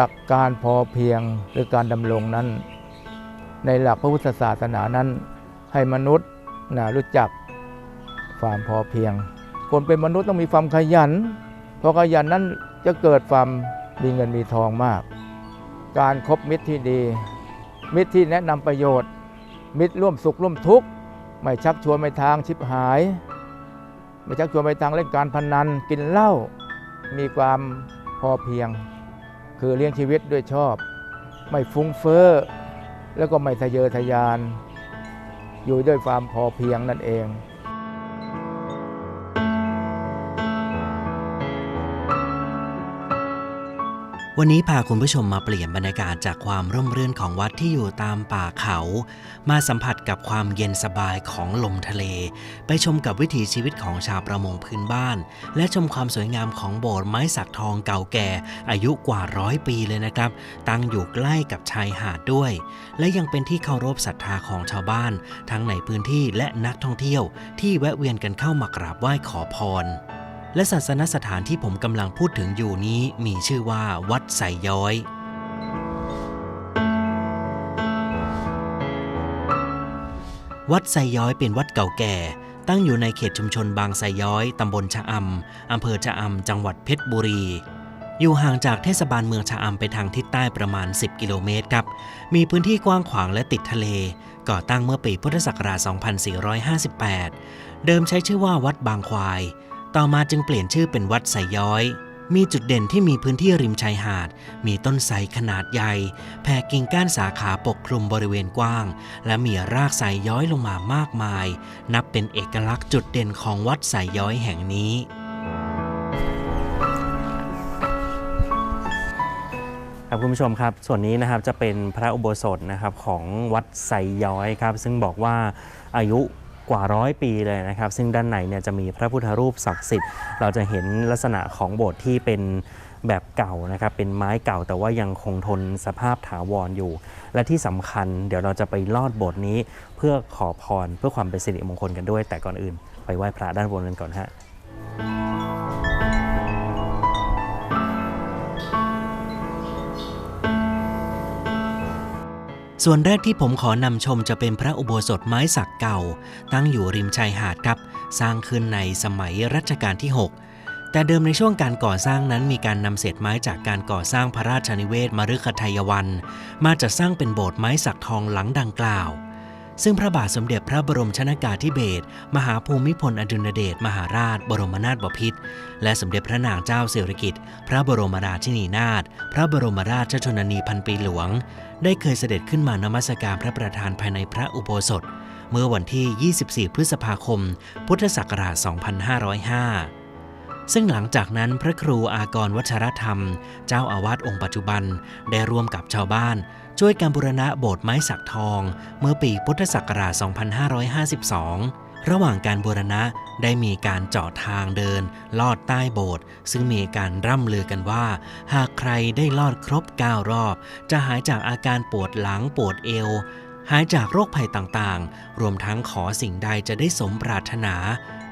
หลักการพอเพียงหรือการดำรงนั้น ในหลักพระพุทธศาสนานั้น ให้มนุษย์นะรู้จักความพอเพียง คนเป็นมนุษย์ต้องมีความขยัน เพราะขยันนั้นจะเกิดความมีเงินมีทองมาก การครบมิตรที่ดี มิตรที่แนะนำประโยชน์ มิตรร่วมสุขร่วมทุกข์ไม่ชักชวนไปทางชิบหาย ไม่ชักชวนไปทางเล่นการพนันกินเหล้ามีความพอเพียง คือเลี้ยงชีวิตด้วยชอบ ไม่ฟุ้งเฟ้อ แล้วก็ไม่ทะเยอทะยาน อยู่ด้วยความพอเพียงนั่นเอง วันนี้พาคุณผู้ชมมาเปลี่ยนบรรยากาศจากความร่มรื่นของวัดที่อยู่ตามป่าเขา มาสัมผัสกับความเย็นสบายของลมทะเล ไปชมกับวิถีชีวิตของชาวประมงพื้นบ้าน และชมความสวยงามของโบสถ์ไม้สักทองเก่าแก่ อายุกว่าร้อยปีเลยนะครับ ตั้งอยู่ใกล้กับชายหาดด้วย และยังเป็นที่เคารพศรัทธาของชาวบ้าน ทั้งในพื้นที่และนักท่องเที่ยว ที่แวะเวียนกันเข้ามากราบไหว้ขอพร และศาสนสถานที่ผมกำลังพูดถึงอยู่นี้มีชื่อว่าวัดไสย้อย วัดไซย้อยเป็นวัดเก่าแก่ ตั้งอยู่ในเขตชุมชนบางไซย้อยตำบลชะอำอำเภอชะอำจังหวัดเพชรบุรี อยู่ห่างจากเทศบาลเมืองชะอำไปทางทิศใต้ประมาณ 10 กิโลเมตรครับ มีพื้นที่กว้างขวางและติดทะเล ก่อตั้งเมื่อปีพุทธศักราช 2458 เดิมใช้ชื่อว่าวัดบางควาย ต่อมาจึงเปลี่ยนชื่อเป็นวัดไสย้อย มีจุดเด่นที่มีพื้นที่ริมชายหาด มีต้นไทรขนาดใหญ่ แผ่กิ่งก้านสาขาปกคลุมบริเวณกว้าง และมีรากไทรย้อยลงมามากมาย นับเป็นเอกลักษณ์จุดเด่นของวัดไสย้อยแห่งนี้ครับคุณผู้ชมครับส่วนนี้นะครับจะเป็นพระอุโบสถนะครับของวัดไซย้อยครับซึ่งบอกว่าอายุ กว่าร้อยปีเลยนะครับ ซึ่งด้านในเนี่ยจะมีพระพุทธรูปศักดิ์สิทธิ์ เราจะเห็นลักษณะของโบสถ์ที่เป็นแบบเก่านะครับเป็นไม้เก่าแต่ว่ายังคงทนสภาพถาวรอยู่ และที่สำคัญเดี๋ยวเราจะไปลอดโบสถ์นี้ เพื่อขอพรเพื่อความเป็นสิริมงคลกันด้วย แต่ก่อนอื่น ไปไหว้พระด้านบนกันก่อนฮะ ส่วนแรกที่ผมขอนำชมจะเป็นพระอุโบสถไม้สักเก่า ตั้งอยู่ริมชายหาดครับ สร้างขึ้นในสมัยรัชกาลที่ 6 แต่เดิมในช่วงการก่อสร้างนั้นมีการนำเศษไม้จากการก่อสร้างพระราชนิเวศมฤคทายวัน มาจัดสร้างเป็นโบสถ์ไม้สักทองหลังดังกล่าว ซึ่งพระบาทสมเด็จพระบรมชนากาธิเบศรมหาภูมิพลอดุลยเดชมหาราช บรมนาถบพิตรและสมเด็จพระนางเจ้าสิริกิติ์พระบรมราชินีนาถพระบรมราชชนนีพันปีหลวง ได้เคยเสด็จขึ้นมานมัสการพระประธานภายในพระอุโบสถ เมื่อวันที่ 24 พฤษภาคม พุทธศักราช 2505ซึ่งหลังจากนั้นพระครูอากรวัชรธรรม เจ้าอาวาสองค์ปัจจุบันได้ร่วมกับชาวบ้าน ช่วยการบูรณะโบสถ์ไม้สักทอง เมื่อปีพุทธศักราช 2552 ระหว่างการบูรณะได้มีการเจาะทางเดิน ลอดใต้โบสถ์ซึ่งมีการร่ำลือกันว่า หากใครได้ลอดครบ 9 รอบ จะหายจากอาการปวดหลังปวดเอว หายจากโรคภัยต่างๆ รวมทั้งขอสิ่งใดจะได้สมปรารถนา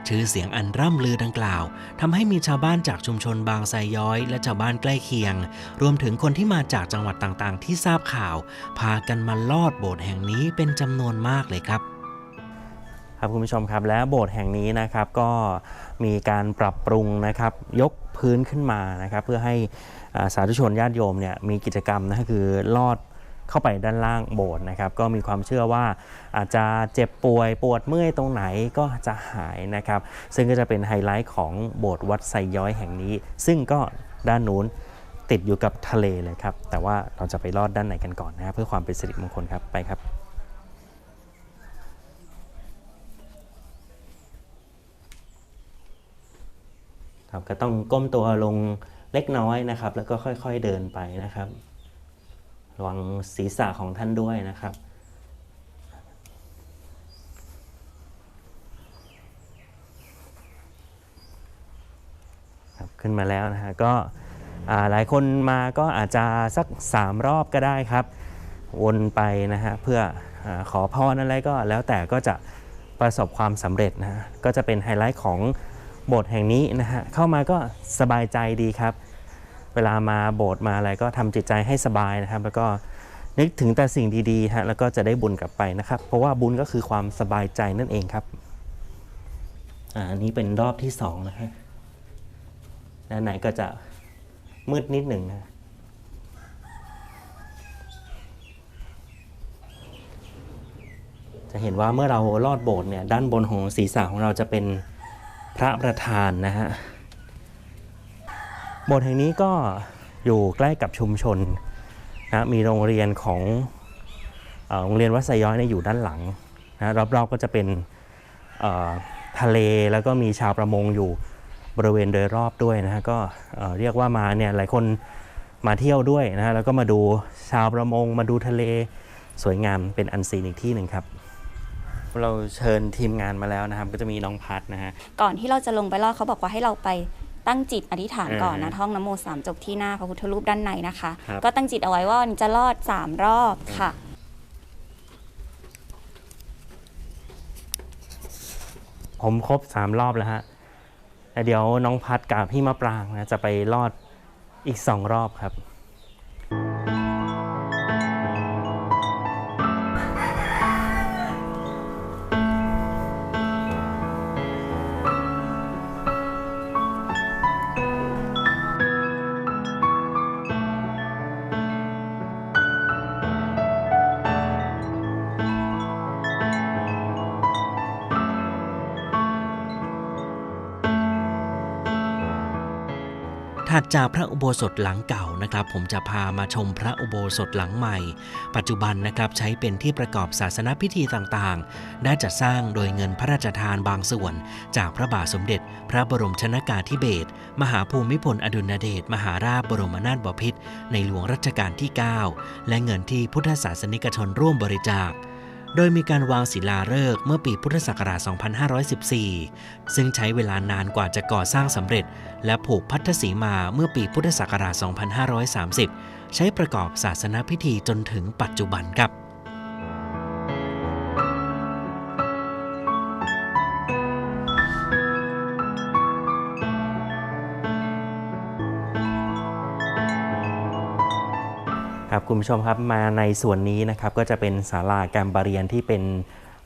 ชื่อเสียงอันร่ำลือดังกล่าวทำให้มีชาวบ้านจากชุมชนบางไซย้อย และชาวบ้านใกล้เคียง รวมถึงคนที่มาจากจังหวัดต่างๆ ที่ทราบข่าว พากันมาลอดโบสถ์แห่งนี้เป็นจำนวนมากเลยครับครับคุณผู้ชมครับและโบสถ์แห่งนี้นะครับก็มีการปรับปรุงนะครับยกพื้นขึ้นมานะครับ เพื่อให้สาธุชนญาติโยมเนี่ยมีกิจกรรมนะคือลอด เข้าไปด้านล่างโบสถ์นะครับ ก็มีความเชื่อว่าอาจจะเจ็บป่วยปวดเมื่อยตรงไหนก็จะหายนะครับ ซึ่งก็จะเป็นไฮไลท์ของโบสถ์วัดไซย้อยแห่งนี้ ซึ่งก็ด้านนู้นติดอยู่กับทะเลเลยครับ แต่ว่าเราจะไปลอดด้านไหนกันก่อนนะครับเพื่อความเป็นสิริมงคลครับไปครับครับก็ต้องก้มตัวลงเล็กน้อยนะครับ แล้วก็ค่อยๆเดินไปนะครับ ระวังศีรษะของท่านด้วยนะครับ ครับ ขึ้นมาแล้วนะฮะก็หลายคนมาก็อาจจะสัก 3 รอบก็ได้ครับ วนไปนะฮะเพื่ออขอพรอะไรก็แล้วแต่ก็จะประสบความสำเร็จนะฮะก็จะเป็นไฮไลท์ของโบสถ์แห่งนี้นะฮะเข้ามาก็สบายใจดีครับ เวลามาโบสถ์มาอะไรก็ทำจิตใจให้สบายนะครับ แล้วก็นึกถึงแต่สิ่งดีๆฮะแล้วก็จะได้บุญกลับไปนะครับ เพราะว่าบุญก็คือความสบายใจนั่นเองครับอ่าอันนี้เป็นรอบที่สองนะฮะด้านในก็จะมืดนิดหนึ่งนะจะเห็นว่าเมื่อเราลอดโบสถ์เนี่ยด้านบนของศีรษะของเราจะเป็นพระประธานนะฮะ โบสถ์แห่งนี้ก็อยู่ใกล้กับชุมชนนะมีโรงเรียนของเออโรงเรียนวัดไซย้อยเนี่ยอยู่ด้านหลังนะรอบๆก็จะเป็นเอ่อทะเลแล้วก็มีชาวประมงอยู่บริเวณโดยรอบด้วยนะฮะก็เอ่อเรียกว่ามาเนี่ยหลายคนมาเที่ยวด้วยนะฮะแล้วก็มาดูชาวประมงมาดูทะเลสวยงามเป็นอันซีนอีกที่หนึ่งครับ เราเชิญทีมงานมาแล้วนะครับ ก็จะมีน้องพัดนะฮะก่อนที่เราจะลงไปลอดเขาบอกว่าให้เราไป ตั้งจิตอธิษฐานก่อนนะอ่าท่องนโมสามจบที่หน้าพระพุทธรูปด้านในนะคะครับก็ตั้งจิตเอาไว้ว่าวันนี้จะลอดสามรอบค่ะผมครบสามรอบแล้วฮะแต่เดี๋ยวน้องพัดกับพี่มะปรางนะจะไปรอดอีกสองรอบครับ ถัดจากพระอุโบสถหลังเก่านะครับ ผมจะพามาชมพระอุโบสถหลังใหม่ ปัจจุบันนะครับใช้เป็นที่ประกอบศาสนพิธีต่างๆ ได้จัดสร้างโดยเงินพระราชทานบางส่วน จากพระบาทสมเด็จ พระบรมชนากาธิเบศรมหาภูมิพลอดุลยเดชมหาราชบรมนาถบพิตรในหลวงรัชกาลที่ 9 และเงินที่พุทธศาสนิกชนร่วมบริจาค โดยมีการวางศิลาฤกษ์เมื่อปีพุทธศักราช 2514 ซึ่งใช้เวลานานกว่าจะก่อสร้างสำเร็จ และผูกพัทธสีมาเมื่อปีพุทธศักราช 2530 ใช้ประกอบศาสนพิธีจนถึงปัจจุบันครับ คุณผู้ชมครับมาในส่วนนี้นะครับก็จะเป็นศาลาการประเรียนที่เป็น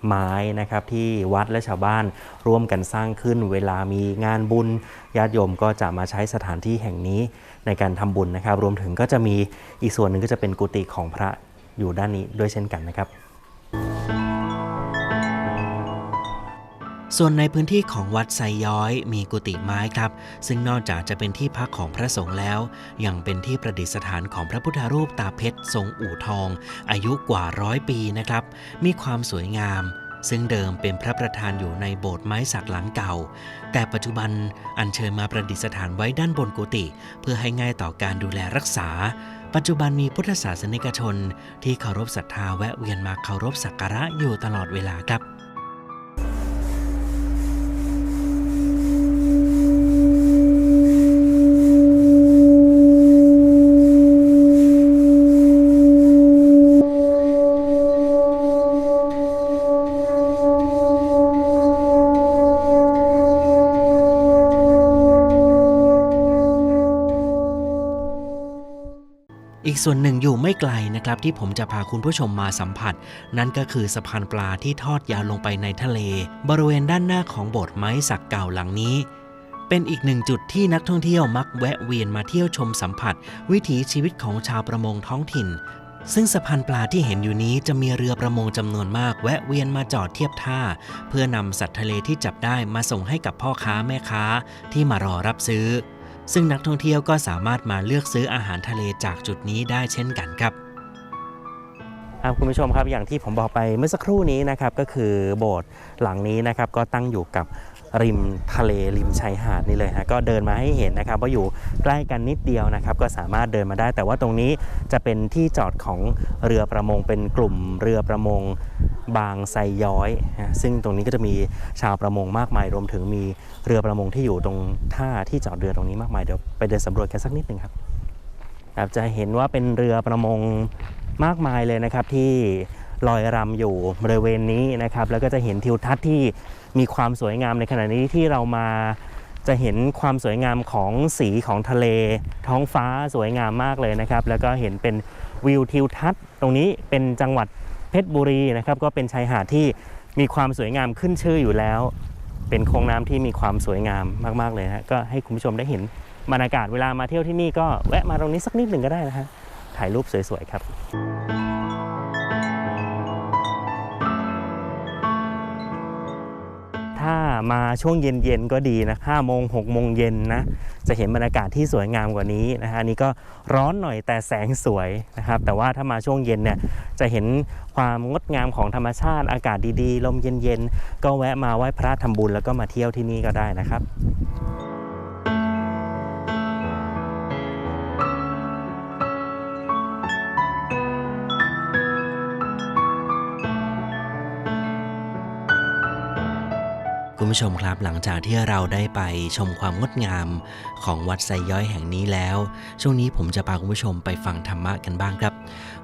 ไม้นะครับที่วัดและชาวบ้านร่วมกันสร้างขึ้น เวลามีงานบุญญาติโยมก็จะมาใช้สถานที่แห่งนี้ในการทำบุญนะครับ รวมถึงก็จะมีอีกส่วนหนึ่งก็จะเป็นกุฏิของพระอยู่ด้านนี้ด้วยเช่นกันนะครับ ส่วนในพื้นที่ของวัดไซย้อยมีกุฏิไม้ครับ ซึ่งนอกจากจะเป็นที่พักของพระสงฆ์แล้ว ยังเป็นที่ประดิษฐานของพระพุทธรูปตาเพชรทรงอู่ทอง อายุกว่าร้อยปีนะครับ มีความสวยงาม ซึ่งเดิมเป็นพระประธานอยู่ในโบสถ์ไม้สักหลังเก่า แต่ปัจจุบันอัญเชิญมาประดิษฐานไว้ด้านบนกุฏิเพื่อให้ง่ายต่อการดูแลรักษาปัจจุบันมีพุทธศาสนิกชน ที่เคารพศรัทธาแวะเวียนมาเคารพสักการะอยู่ตลอดเวลาครับ อีกส่วนหนึ่งอยู่ไม่ไกลนะครับที่ผมจะพาคุณผู้ชมมาสัมผัส นั่นก็คือสะพานปลาที่ทอดยาวลงไปในทะเล บริเวณด้านหน้าของโบสถ์ไม้สักเก่าหลังนี้ เป็นอีกหนึ่งจุดที่นักท่องเที่ยวมักแวะเวียนมาเที่ยวชมสัมผัส วิถีชีวิตของชาวประมงท้องถิ่น ซึ่งสะพานปลาที่เห็นอยู่นี้จะมีเรือประมงจำนวนมาก แวะเวียนมาจอดเทียบท่า เพื่อนำสัตว์ทะเลที่จับได้มาส่งให้กับพ่อค้าแม่ค้าที่มารอรับซื้อ ซึ่งนักท่องเที่ยวก็สามารถมาเลือกซื้ออาหารทะเลจากจุดนี้ได้เช่นกันครับครับคุณผู้ชมครับอย่างที่ผมบอกไปเมื่อสักครู่นี้นะครับก็คือโบสถ์หลังนี้นะครับก็ตั้งอยู่กับ ริมทะเลริมชายหาดนี่เลยฮะก็เดินมาให้เห็นนะครับว่าอยู่ใกล้กันนิดเดียวนะครับ ก็สามารถเดินมาได้ แต่ว่าตรงนี้จะเป็นที่จอดของเรือประมงเป็นกลุ่มเรือประมงบางไซย้อยนะซึ่งตรงนี้ก็จะมีชาวประมงมากมายรวมถึงมีเรือประมงที่อยู่ตรงท่าที่จอดเรือตรงนี้มากมายเดี๋ยวไปเดินสำรวจกันสักนิดหนึ่งครับครับจะเห็นว่าเป็นเรือประมงมากมายเลยนะครับที่ลอยรำอยู่บริเวณนี้นะครับ แล้วก็จะเห็นทิวทัศน์ที่ มีความสวยงามในขณะนี้ที่เรามาจะเห็นความสวยงามของสีของทะเล ท้องฟ้าสวยงามมากเลยนะครับ แล้วก็เห็นเป็นวิวทิวทัศน์ตรงนี้เป็นจังหวัดเพชรบุรีนะครับ ก็เป็นชายหาดที่มีความสวยงามขึ้นชื่ออยู่แล้ว เป็นโค้งน้ำที่มีความสวยงามมากๆเลยนะก็ให้คุณผู้ชมได้เห็นบรรยากาศเวลามาเที่ยวที่นี่ก็แวะมาตรงนี้สักนิดหนึ่งก็ได้นะฮะถ่ายรูปสวยๆครับ ถ้ามาช่วงเย็นๆก็ดีนะ5โมง6โมงเย็นนะจะเห็นบรรยากาศที่สวยงามกว่านี้นะฮะนี่ก็ร้อนหน่อยแต่แสงสวยนะครับ แต่ว่าถ้ามาช่วงเย็นเนี่ยจะเห็นความงดงามของธรรมชาติอากาศดีๆ ลมเย็นๆ ก็แวะมาไหว้พระทำบุญแล้วก็มาเที่ยวที่นี่ก็ได้นะครับ คุณผู้ชมครับหลังจากที่เราได้ไปชมความงดงามของวัดไซย้อยแห่งนี้แล้ว ช่วงนี้ผมจะพาคุณผู้ชมไปฟังธรรมะกันบ้างครับ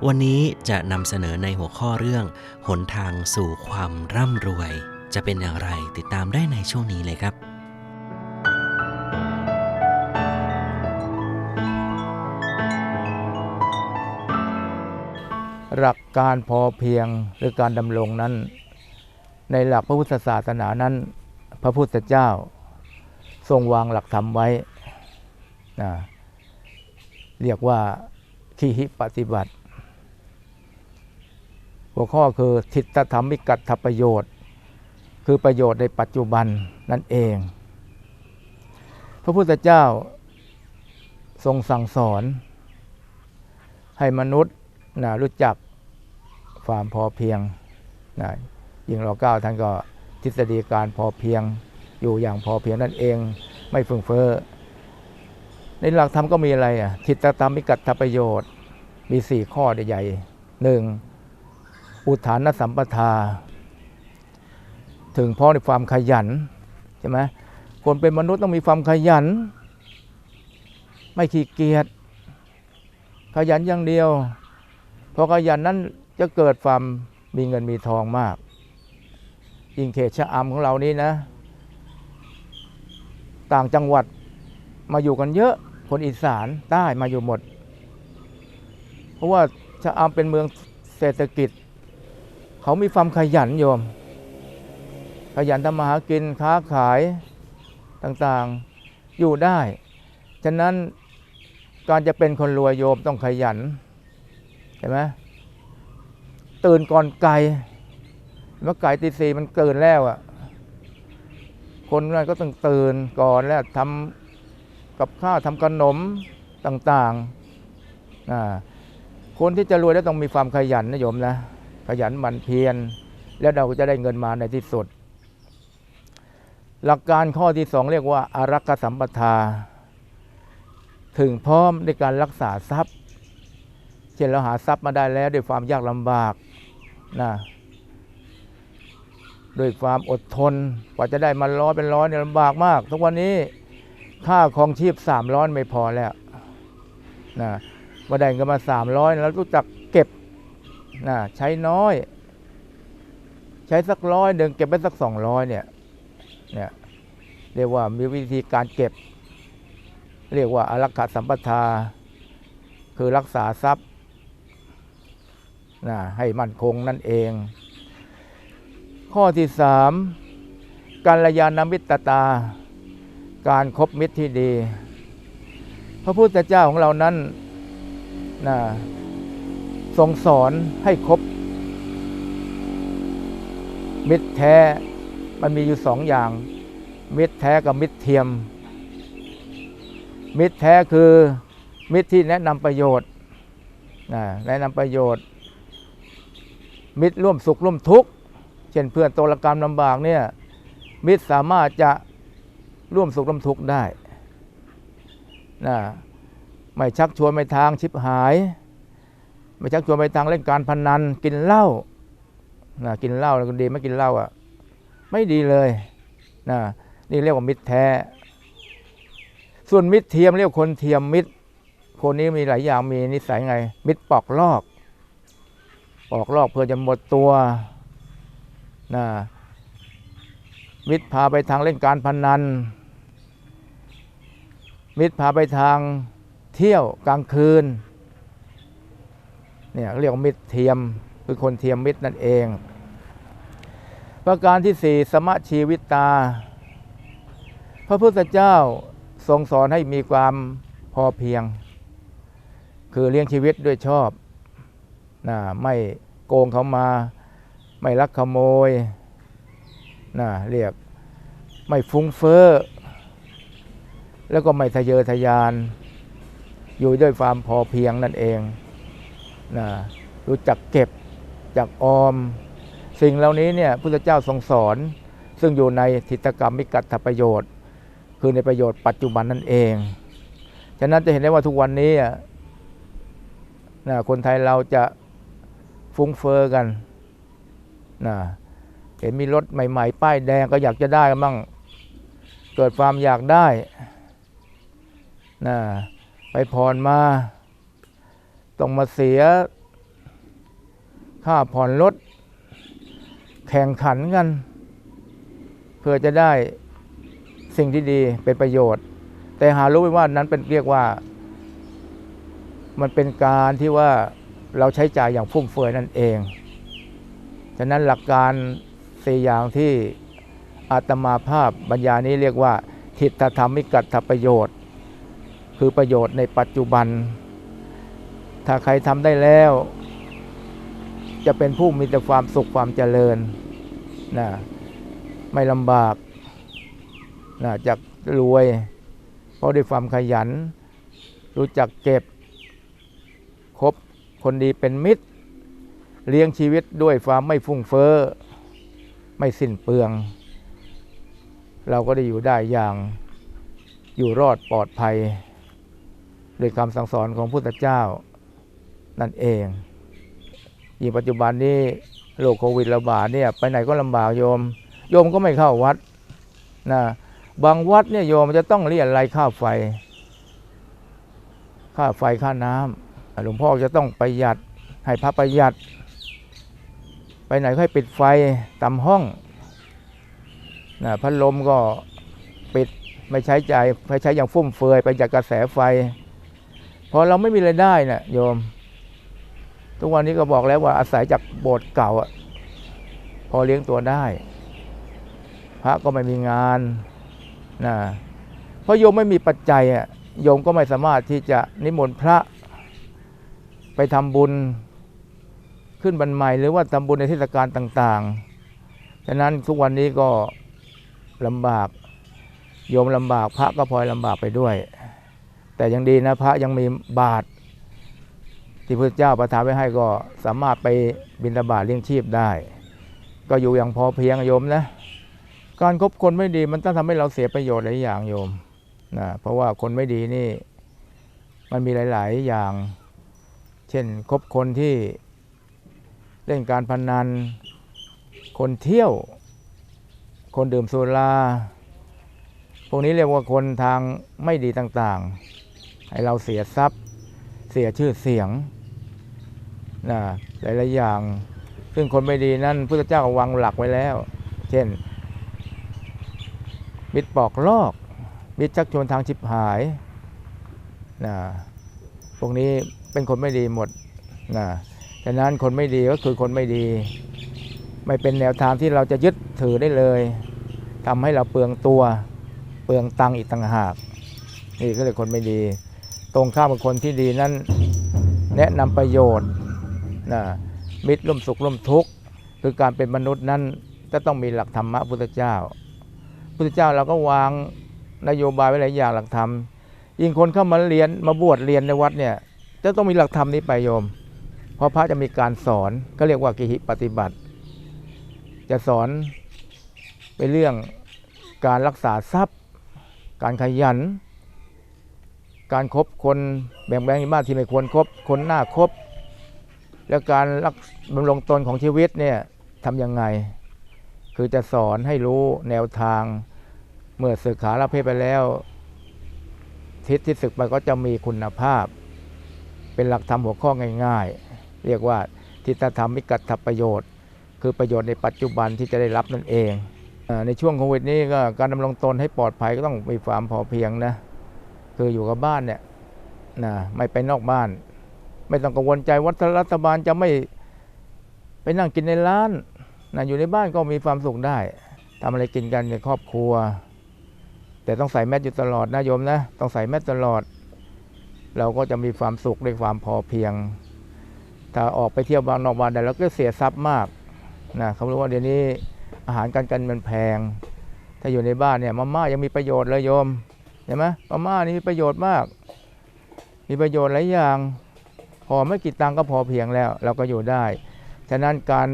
วันนี้จะนำเสนอในหัวข้อเรื่อง หนทางสู่ความร่ำรวย จะเป็นอย่างไรติดตามได้ในช่วงนี้เลยครับหลักการพอเพียงหรือการดำรงนั้น ในหลักพระพุทธศาสนานั้น พระพุทธเจ้า ทรงวางหลักธรรมไว้นะเรียกว่าขีหิปฏิบัติ หัวข้อคือทิฏฐธรรมิกัตถประโยชน์ คือประโยชน์ในปัจจุบันนั่นเอง พระพุทธเจ้าทรงสั่งสอน ให้มนุษย์นะรู้จักความพอเพียงนะยิ่งเราก้าวท่านก็ ทฤษฎีการพอเพียงอยู่อย่างพอเพียงนั่นเอง ไม่ฟึ่งเฟ้อในหลักธรรมก็มีอะไรอะทิฏฐธรรมิกัตถประโยชน์ มีสี่ข้อใหญ่หนึ่งอุทานสัมปทา ถึงพร้อในความขยันใช่ไหมคนเป็นมนุษย์ต้องมีความขยัน ไม่ขี้เกียจขยันอย่างเดียวพอขยันนั้นจะเกิดความมีเงินมีทองมาก ยิ่งเขตชะอำของเรานี้นะ ต่างจังหวัดมาอยู่กันเยอะคนอีสานใต้มาอยู่หมด เพราะว่าชะอำเป็นเมืองเศรษฐกิจ เขามีความขยันโยม ขยันทำมาหากินค้าขายต่างๆอยู่ได้ ฉะนั้นการจะเป็นคนรวยโยมต้องขยันเห็นไหมตื่นก่อนไก่ เมื่อไก่ตีสี่มันตื่นแล้วอะ่ะ คนนั้นก็ต้องตื่นก่อนแล้วทำกับข้าวทำขนมต่างๆอ่าคนที่จะรวยแล้วต้องมีความขยันนะโยมนะ ขยันหมั่นเพียรแล้วเราก็จะได้เงินมาในที่สุด หลักการข้อที่สองเรียกว่าอารักขสัมปทา ถึงพร้อมในการรักษาทรัพย์ เช่นเราหาทรัพย์มาได้แล้วด้วยความยากลำบากนะ ด้วยความอดทนกว่าจะได้มาร้อยเป็นร้อยเนี่ยลำบากมาก ทุกวันนี้ค่าครองชีพสามร้อยไม่พอแล้วนะมาได้เงินมาสามร้อยแล้วรู้จักเก็บนะใช้น้อย ใช้สักร้อยหนึ่งเก็บไปสักสองร้อยเนี่ยเนี่ยเรียกว่ามีวิธีการเก็บ เรียกว่าอารักขาสัมปทา คือรักษาทรัพย์นะให้มั่นคงนั่นเอง ข้อที่สามการยานมิตรตา การครบมิตรที่ดี พระพุทธเจ้าของเรานั้นนะทรงสอนให้คบ มิตรแท้มันมีอยู่สองอย่าง มิตรแท้กับมิตรเทียม มิตรแท้คือมิตรที่แนะนำประโยชน์นะแนะนำประโยชน์ มิตรร่วมสุขร่วมทุกข์ เช่นเพื่อนตกระกรรมลำบากเนี่ยมิตรสามารถจะร่วมสุขร่วมทุกข์ได้นะไม่ชักชวนไปทางชิบหาย ไม่ชักชวนไปทางเล่นการพนันกินเหล้านะกินเหล้าก็ดีไม่กินเหล้าอะไม่ดีเลยนะนี่เรียกว่ามิตรแท้ ส่วนมิตรเทียมเรียกคนเทียมมิตร คนนี้มีหลายอย่างมีนิสัยไง มิตรปอกลอก ปอกลอกเพื่อจะหมดตัว นะมิตรพาไปทางเล่นการพนัน มิตรพาไปทางเที่ยวกลางคืนเนี่ยเรียกมิตรเทียมคือคนเทียมมิตรนั่นเอง ประการที่สี่สมะชีวิตตาพระพุทธเจ้าทรงสอนให้มีความพอเพียง คือเลี้ยงชีวิตด้วยชอบนะไม่โกงเขามา ไม่ลักขโมยนะเรียกไม่ฟุ้งเฟ้อ แล้วก็ไม่ทะเยอทะยาน อยู่ด้วยความพอเพียงนั่นเองนะรู้จักเก็บจักออม สิ่งเหล่านี้เนี่ยพุทธเจ้าทรงสอน ซึ่งอยู่ในทิฏฐกรรมมิกัตถประโยชน์ คือในประโยชน์ปัจจุบันนั่นเอง ฉะนั้นจะเห็นได้ว่าทุกวันนี้นะคนไทยเราจะฟุ้งเฟอ้อกัน นะเห็นมีรถใหม่ ๆ ป้ายแดงก็อยากจะได้กันบ้างเกิดความอยากได้นะไปผ่อนมา ต้องมาเสีย ค่าผ่อนรถ แข่งขันกัน เพื่อจะได้สิ่งที่ดีเป็นประโยชน์ แต่หารู้ไหมว่านั้นเป็นเรียกว่า มันเป็นการที่ว่าเราใช้จ่ายอย่างฟุ่มเฟือยนั่นเอง ฉะนั้นหลักการสี่อย่างที่อาตมาภาพบรรยานี้เรียกว่าทิฏฐธรรมิกัตถประโยชน์ คือประโยชน์ในปัจจุบัน ถ้าใครทำได้แล้ว จะเป็นผู้มีแต่ความสุขความเจริญนะไม่ลำบากนะจะรวย เพราะด้วยความขยัน รู้จักเก็บคบคนดีเป็นมิตร เลี้ยงชีวิตด้วยความไม่ฟุ่งเฟ้อ ไม่สิ้นเปลือง เราก็ได้อยู่ได้อย่างอยู่รอดปลอดภัย โดยคำสั่งสอนของพุทธเจ้านั่นเองยิ่งปัจจุบันนี้โรคโควิดระบาดเนี่ยไปไหนก็ลำบากโยม โยมก็ไม่เข้าวัดนะบางวัดเนี่ยโยมจะต้องเรียนรายค่าไฟ ค่าไฟค่าน้ำหลวงพ่อจะต้องประหยัดให้พระประหยัด ไปไหนก็ให้ปิดไฟตามห้องนะพัดลมก็ปิดไม่ใช้ใจายไม่ใช้อย่างฟุ่มเฟือยไปจากกระแสไฟพอเราไม่มีรายได้นะ่ยโยม ทุกวันนี้ก็บอกแล้วว่าอาศัยจากโบสถ์เก่าอะพอเลี้ยงตัวได้ พระก็ไม่มีงานนะเพราะโยมไม่มีปัจจัยอะโยมก็ไม่สามารถที่จะนิมนต์พระไปทำบุญ ขึ้นบันใหม่หรือว่าทำบุญในเทศกาลต่างๆ ฉะนั้นทุกวันนี้ก็ลำบาก โยมลำบากพระก็พลอยลำบากไปด้วย แต่ยังดีนะพระยังมีบาตรที่พระเจ้าประทานไว้ให้ก็สามารถไปบิณฑบาตเลี้ยงชีพได้ ก็อยู่อย่างพอเพียงโยมนะ การคบคนไม่ดีมันต้องทำให้เราเสียประโยชน์หลายอย่างโยมนะเพราะว่าคนไม่ดีนี่มันมีหลาย ๆ อย่าง เช่นคบคนที่ เล่นการพนนัน คนเที่ยว คนดื่มสุรา พวกนี้เรียกว่าคนทางไม่ดีต่างๆ ให้เราเสียทรัพย์ เสียชื่อเสียงนะหลายๆอย่าง ซึ่งคนไม่ดีนั้นพุทธเจ้าวางหลักไว้แล้ว เช่น มิตรปอกลอก มิตรชักชวนทางชิบหายนะพวกนี้เป็นคนไม่ดีหมดนะ ฉะนั้นคนไม่ดีก็คือคนไม่ดี ไม่เป็นแนวทางที่เราจะยึดถือได้เลยทำให้เราเปลืองตัวเปลืองตังค์อีกต่างหาก นี่ก็เลยคนไม่ดี ตรงข้ามกับคนที่ดีนั้นแนะนำประโยชน์นะมิตรร่วมสุขร่วมทุกข์คือการเป็นมนุษย์นั้นจะต้องมีหลักธรรมะพุทธเจ้า พุทธเจ้าเราก็วางนโยบายไว้หลายอย่างหลักธรรมยิ่งคนเข้ามาเรียนมาบวชเรียนในวัดเนี่ยจะต้องมีหลักธรรมนี้ไปโยม เพราะพระจะมีการสอนก็เรียกว่ากิหิปฏิบัติ จะสอนไปเรื่องการรักษาทรัพย์ การขยัน การครบคนแบ่งแบ่งบ้านที่ไม่ควรครบคนหน้าครบแล้วการรักบำรงตนของชีวิตเนี่ยทำยังไง คือจะสอนให้รู้แนวทางเมื่อศึกขาลาเพศไปแล้ว ทิศที่ศึกไปก็จะมีคุณภาพ เป็นหลักธรรมหัวข้อง่าย ๆ เรียกว่าทิฏฐธรรมิกัตถประโยชน์ คือประโยชน์ในปัจจุบันที่จะได้รับนั่นเองในช่วงโควิดนี้ก็การดำรงตนให้ปลอดภัยก็ต้องมีความพอเพียงนะคืออยู่กับบ้านเนี่ยนะไม่ไปนอกบ้าน ไม่ต้องกังวลใจว่ารัฐบาลจะไม่ไปนั่งกินในร้านนะอยู่ในบ้านก็มีความสุขได้ทำอะไรกินกันในครอบครัว แต่ต้องใส่แมสอยู่ตลอดนะโยมนะต้องใส่แมสตลอด เราก็จะมีความสุขด้วยความพอเพียง ถ้าออกไปเที่ยวบางนอกบานแต่เราก็เสียทรัพย์มากนะเขารู้ว่าเดี๋ยวนี้อาหารการกันมันแพง ถ้าอยู่ในบ้านเนี่ยมาม่ายังมีประโยชน์เลยโยมเห็นไหมมาม่านี่มีประโยชน์มาก มีประโยชน์หลายอย่าง พอไม่กี่ตังก็พอเพียงแล้ว เราก็อยู่ได้ ฉะนั้นการ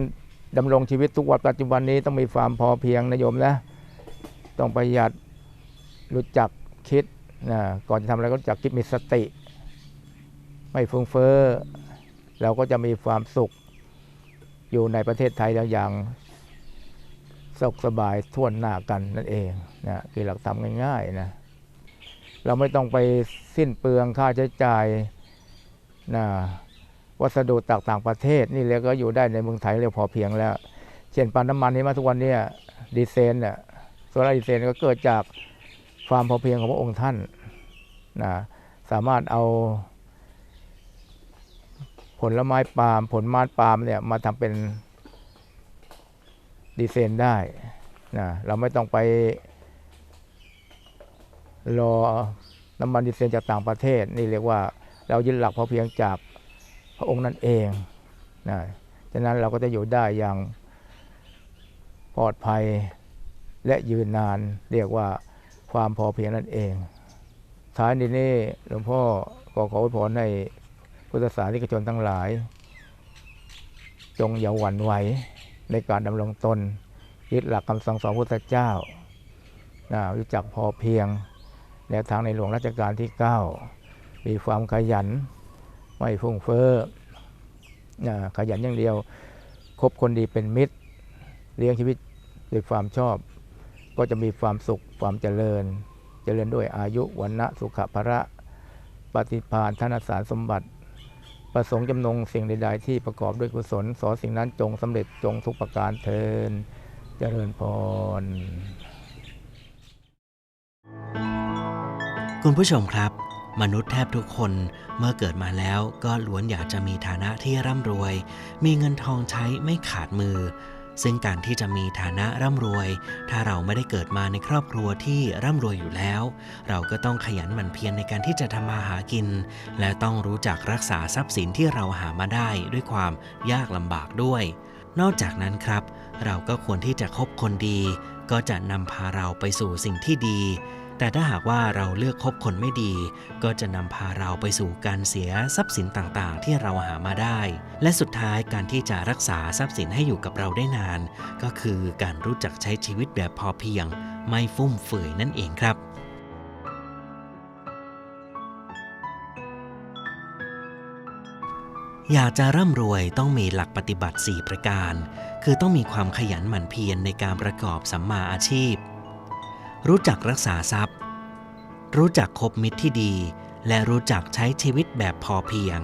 ดำรงชีวิตทุกวันปัจจุบันนี้ต้องมีความพอเพียงนะโยมนะ ต้องประหยัดรู้จักคิดนะก่อนจะทำอะไรก็รู้จักคิดมีสติ ไม่ฟุ้งเฟ้อ เราก็จะมีความสุข อยู่ในประเทศไทยอย่างสุขสบายท่วนหน้ากันนั่นเองนะคือหลักธรรมง่ายๆนะเราไม่ต้องไปสิ้นเปลืองค่าใช้จ่ายนะวัสดุต่างประเทศนี่เราก็อยู่ได้ในเมืองไทยเรียกพอเพียงแล้ว เช่นปาล์มน้ำมันนี้มาทุกวันนี้ดีเซลเนี่ยโซลาร์ดีเซลก็เกิดจากความพอเพียงของพระองค์ท่านนะสามารถเอา ผลไม้ปาล์มผลไม้ปาล์มเนี่ยมาทำเป็นดีเซลได้นะเราไม่ต้องไปรอน้ำมันดีเซลจากต่างประเทศ นี่เรียกว่าเรายึดหลักพอเพียงจากพระองค์นั่นเองนะฉะนั้นเราก็จะอยู่ได้อย่างปลอดภัยและยืนนาน เรียกว่าความพอเพียงนั่นเองท้ายนี้นี่หลวงพ่อขอขออวยพรให้ พุทธศาสนิกชนทั้งหลาย จงอย่าหวั่นไหวในการดำรงตนยึดหลักคำสั่งสอนพุทธเจ้านะรู้จักพอเพียงแนวทางในหลวงรัชกาลที่ 9 มีความขยัน ไม่ฟุ่งเฟ้อนะขยันอย่างเดียว คบคนดีเป็นมิตร เลี้ยงชีวิตด้วยความชอบ ก็จะมีความสุขความเจริญ เจริญด้วยอายุวันนะสุขภระ ปฏิภาณธนสารสมบัติ ประสงค์จำนงสิ่งใดๆที่ประกอบด้วยกุศลสอสิ่งนั้นจงสำเร็จจงทุกประการเทินเจริญพร คุณผู้ชมครับ มนุษย์แทบทุกคนเมื่อเกิดมาแล้วก็ล้วนอยากจะมีฐานะที่ร่ำรวย มีเงินทองใช้ไม่ขาดมือ ซึ่งการที่จะมีฐานะร่ำรวย ถ้าเราไม่ได้เกิดมาในครอบครัวที่ร่ำรวยอยู่แล้ว เราก็ต้องขยันหมั่นเพียรในการที่จะทำมาหากิน และต้องรู้จักรักษาทรัพย์สินที่เราหามาได้ด้วยความยากลำบากด้วย นอกจากนั้นครับ เราก็ควรที่จะคบคนดี ก็จะนำพาเราไปสู่สิ่งที่ดี แต่ถ้าหากว่าเราเลือกคบคนไม่ดี ก็จะนำพาเราไปสู่การเสียทรัพย์สินต่างๆ ที่เราหามาได้ และสุดท้ายการที่จะรักษาทรัพย์สินให้อยู่กับเราได้นาน ก็คือการรู้จักใช้ชีวิตแบบพอเพียง ไม่ฟุ่มเฟือยนั่นเองครับอยากจะร่ำรวยต้องมีหลักปฏิบัติ 4 ประการ คือต้องมีความขยันหมั่นเพียรในการประกอบสัมมาอาชีพ รู้จักรักษาทรัพย์ รู้จักคบมิตรที่ดี และรู้จักใช้ชีวิตแบบพอเพียง